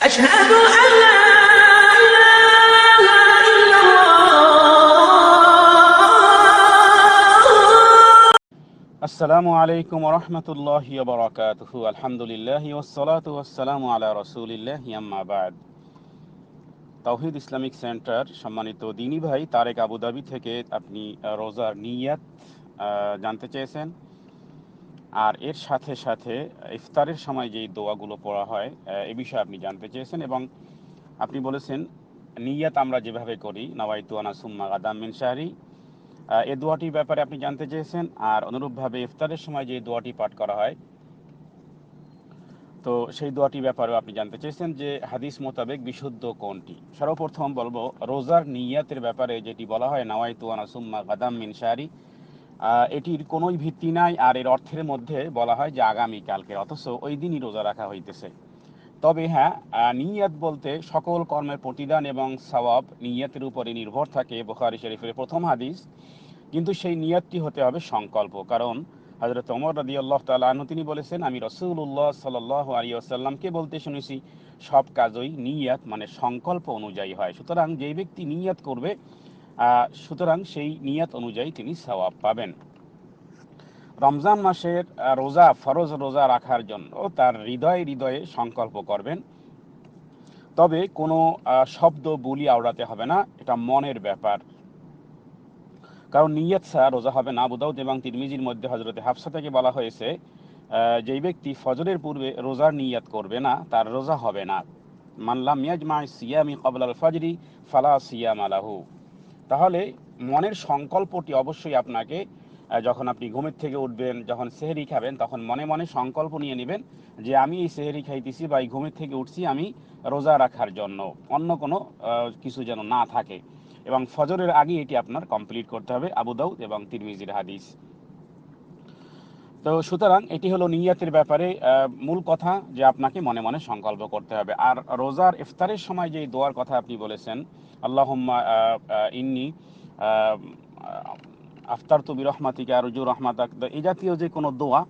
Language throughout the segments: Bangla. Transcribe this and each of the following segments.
أشهد أن لا إله إلا الله আসসালামু আলাইকুম রহমতুল্লাহ বরকাতহু আলহামদুলিল্লাহ ওসলাত ওয়াসালামু আলা রসুলিল্লাহ আম্মা বাদ তাওহিদ ইসলামিক সেন্টার সম্মানিত দিনী ভাই তারেক আবুধাবি থেকে আপনি আহ, রোজার নিয়াত আহ, জানতে চেয়েছেন আর এর সাথে সাথে ইফতারের সময় যেই দোয়াগুলো পড়া হয়, এ বিষয়ে আপনি জানতে চেয়েছেন এবং আপনি বলেছেন, নিয়াত আমরা যেভাবে করি, নওয়াইতু আনা সুম্মা গাদাম মিন এ দোয়াটির ব্যাপারে আপনি জানতে চেয়েছেন আর অনুরূপভাবে ইফতারের সময় যে দোয়াটি পাঠ করা হয়, তো সেই দোয়াটির ব্যাপারেও আপনি জানতে চেয়েছেন যে হাদিস মোতাবেক বিশুদ্ধ কোনটি? সর্বপ্রথম বলব, রোজার নিয়াতের ব্যাপারে যেটি বলা হয় নাওয়াই তুয়ানা সুম্মা গাদাম মিন এটির কোনোই ভিত্তি নাই আর এর অর্থের মধ্যে বলা হয় যে আগামীকালকে অথচ ওই দিনই রোজা রাখা হইতেছে। তবে হ্যাঁ নিয়াত বলতে সকল কর্মের প্রতিদান এবং সওয়াব নিয়াতের উপরে নির্ভর থাকে বুখারী শরীফের প্রথম হাদিস। কিন্তু সেই নিয়াতটি হতে হবে সংকল্প, কারণ হজরত ওমর রাদি আল্লাহ তালু তিনি বলেছেন, আমি রসুল্লাহ সাল আলী আসাল্লামকে বলতে শুনেছি, সব কাজই নিয়াত মানে সংকল্প অনুযায়ী হয়। সুতরাং যেই ব্যক্তি নিয়াত করবে সুতরাং সেই নিয়াত অনুযায়ী তিনি সওয়াব পাবেন। রমজান মাসের রোজা, ফরজ রোজা রাখার জন্য তার হৃদয়ে হৃদয়ে সংকল্প করবেন। তবে কোনো শব্দ বুলি আওড়াতে হবে না, এটা মনের ব্যাপার। কারণ নিয়ত ছাড়া রোজা হবে না। বুদাউদ এবং তিরমিজির মধ্যে হজরতে হাফসা থেকে বলা হয়েছে যেই ব্যক্তি ফজরের পূর্বে রোজার নিয়াত করবে না, তার রোজা হবে না। মানলাম ইয়াজমা সিয়ামি কবলাল ফজরি, ফালা সিয়াম আলাহু তাহলে মনের সংকল্পটি অবশ্যই আপনাকে যখন আপনি ঘুমের থেকে উঠবেন, যখন সেহেরি খাবেন, তখন মনে মনে সংকল্প নিয়ে নেবেন যে আমি এই সেহেরি খাইতেছি বা এই ঘুমের থেকে উঠছি আমি রোজা রাখার জন্য। অন্য কোনো কিছু যেন না থাকে। এবং ফজরের আগে এটি আপনার কমপ্লিট করতে হবে আবুদাউদ এবং তিরমিজির হাদিস। তো সুতরাং এটি হলো নিয়াতের ব্যাপারে মূল কথা যে আপনাকে মনে মনে সংকল্প করতে হবে। আর রোজার ইফতারের সময় যে দোয়ার কথা আপনি বলেছেন আহ, ইন্নি আফতার তু বিরহমাতিকা রুজু রহমাতাক তো এই জাতীয় যে কোনো দোয়া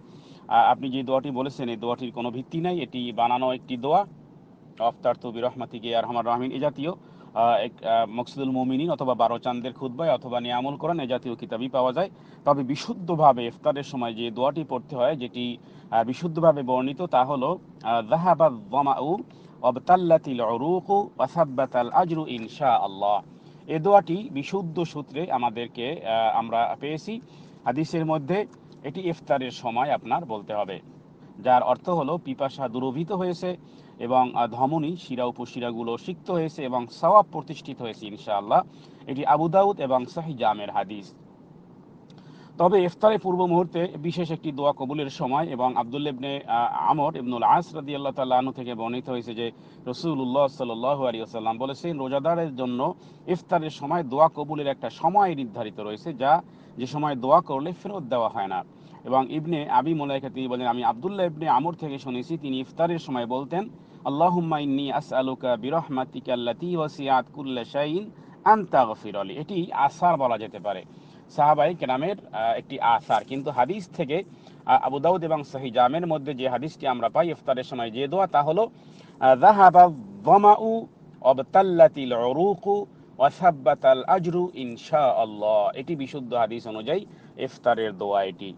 আপনি যে দোয়াটি বলেছেন এই দোয়াটির কোনো ভিত্তি নাই। এটি বানানো একটি দোয়া আফতার তু বিরহমাতিকে আর রহমান রাহমিন এই জাতীয় মকসুদুল মুমিনিন অথবা বারো চান্দের খুদ্বায় অথবা নিয়ামুল কোরআন এ জাতীয় কিতাবই পাওয়া যায়। তবে বিশুদ্ধভাবে ইফতারের সময় যে দোয়াটি পড়তে হয়, যেটি বিশুদ্ধভাবে বর্ণিত, তা হলো আজরু ইনশা আল্লাহ এ দোয়াটি বিশুদ্ধ সূত্রে আমাদেরকে আমরা পেয়েছি। হাদিসের মধ্যে এটি ইফতারের সময় আপনার বলতে হবে। যার অর্থ হলো পিপাসা দূরভূত হয়েছে এবং ধমনী, শিরা উপশিরাগুলো সিক্ত হয়েছে এবং সওয়াব প্রতিষ্ঠিত হয়েছে, ইনশাআল্লাহ। এটি আবু দাউদ এবং সাহি জামের হাদিস। তবে ইফতারের পূর্ব মুহূর্তে বিশেষ একটি দোয়া কবুলের সময় এবং আবদুল্লাবনে আমর ইবনুল আস রাদি আল্লাহ তাল্লাহ্ন থেকে বর্ণিত হয়েছে যে রসুল্লাহ সাল্লাহ আলী আসাল্লাম বলেছেন, রোজাদারের জন্য ইফতারের সময় দোয়া কবুলের একটা সময় নির্ধারিত রয়েছে, যা যে সময় দোয়া করলে ফেরত দেওয়া হয় না। এবং ইবনে আবি মোলাইকা তিনি বলেন, আমি আবদুল্লাহ ইবনে আমর থেকে শুনেছি, তিনি ইফতারের সময় বলতেন, আল্লাহুম্মা ইন্নি আসআলুকা বিরহমাতিকা আল্লাতী ওয়াসিআত কুল্লা শাইইন আন তাগফির আলী। এটি আসার বলা যেতে পারে। সাহাবাই কেরামের একটি আসার। কিন্তু হাদিস থেকে আবু দাউদ এবং সহি জামের মধ্যে যে হাদিসটি আমরা পাই, ইফতারের সময় যে দোয়া, তা হলো যাহাবা যামাউ অবতাল্লাতিল উরুকু ওয়াসাব্বাতাল আজরু ইনশাআল্লাহ। এটি বিশুদ্ধ হাদিস অনুযায়ী ইফতারের দোয়া এটি।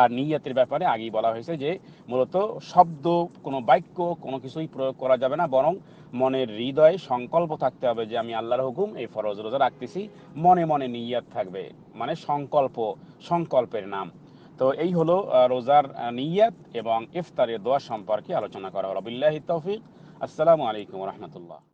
আর নিয়াতের ব্যাপারে আগেই বলা হয়েছে যে মূলত শব্দ, কোনো বাক্য, কোনো কিছুই প্রয়োগ করা যাবে না, বরং মনের হৃদয়ে সংকল্প থাকতে হবে যে আমি আল্লাহর হুকুম, এই ফরজ রোজা রাখতেছি, মনে মনে নিয়াত থাকবে মানে সংকল্প, সংকল্পের নাম। তো এই হলো রোজার নিয়াত এবং ইফতারের দোয়া সম্পর্কে আলোচনা করা হলো। বিল্লাহি তৌফিক। আসসালামু আলাইকুম রহমতুল্লাহ।